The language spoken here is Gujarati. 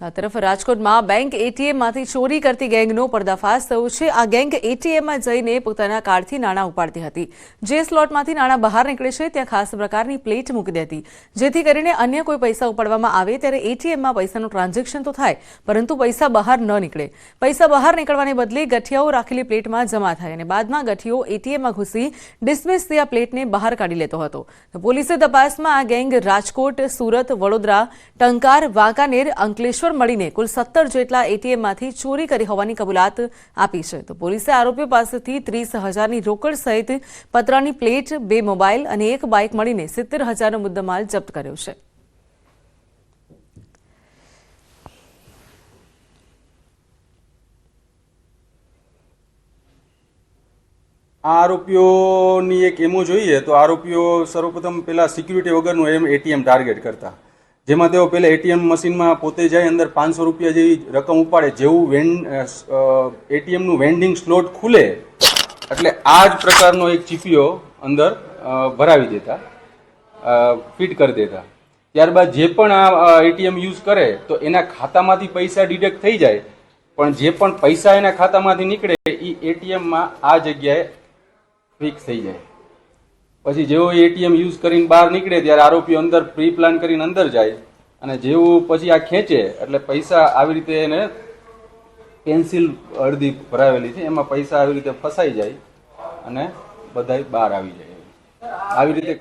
આ તરફ રાજકોટમાં બેંક એટીએમમાંથી ચોરી કરતી ગેંગનો પર્દાફાશ થયો છે. આ ગેંગ એટીએમમાં જઈને પોતાના કાર્ડથી નાણાં ઉપાડતી હતી. જે સ્લોટમાંથી નાણાં બહાર નીકળે છે, ત્યાં ખાસ પ્રકારની પ્લેટ મૂકી દેતી. જેથી કરીને અન્ય કોઈ પૈસા ઉપાડવામાં આવે ત્યારે એટીએમમાં પૈસાનું ટ્રાન્ઝેક્શન તો થાય, પરંતુ પૈસા બહાર ન નીકળે. પૈસા બહાર નીકળવાને બદલે ગઠિયાઓ રાખેલી પ્લેટમાં જમા થાય અને બાદમાં ગઠિયો એટીએમમાં ઘૂસી ડિસમિસ આ પ્લેટને બહાર કાઢી લેતો હતો. પોલીસે તપાસમાં આ ગેંગ રાજકોટ, સુરત, વડોદરા, ટંકાર, વાંકાનેર, અંકલેશ્વર મળીને કુલ સત્તર જેટલા એટીએમમાંથી ચોરી કરી હોવાની કબૂલાત આપી છે. તો પોલીસે આરોપીઓ પાસેથી ત્રીસ હજારની રોકડ સહિત પતરાની પ્લેટ, બે મોબાઈલ અને એક બાઇક મળીને સિત્તેર હજારનો મુદ્દામાલ જપ્ત કર્યો છે. આરોપીઓની એક એમો જોઈએ તો આરોપીઓ સર્વપ્રથમ પેલા સિક્યુરિટી વગરનું એમ એટીએમ ટાર્ગેટ કરતા. જેમાં તેઓ પહેલાં એટીએમ મશીનમાં પોતે જાય અંદર પાંચસો રૂપિયા જેવી રકમ ઉપાડે, જેવું વેન એટીએમનું વેન્ડિંગ સ્લોટ ખુલે, એટલે આ જ પ્રકારનો એક ચીપીઓ અંદર ભરાવી દેતા ફિટ કરી દેતા. ત્યારબાદ જે પણ આ એટીએમ યુઝ કરે, તો એના ખાતામાંથી પૈસા ડિડક્ટ થઈ જાય. પણ જે પણ પૈસા એના ખાતામાંથી નીકળે, એ એટીએમમાં આ જગ્યાએ ફિક્સ થઈ જાય. પછી જેવો એટીએમ યુઝ કરીને બહાર નીકળે ત્યારે આરોપીઓ અંદર પ્રી પ્લાન કરીને અંદર જાય. અને જેવું પછી આ ખેંચે, એટલે પૈસા આવી રીતે એને પેન્સિલ અડધી ભરાવેલી છે, એમાં પૈસા આવી રીતે ફસાઈ જાય અને બધાય બહાર આવી જાય. આવી રીતે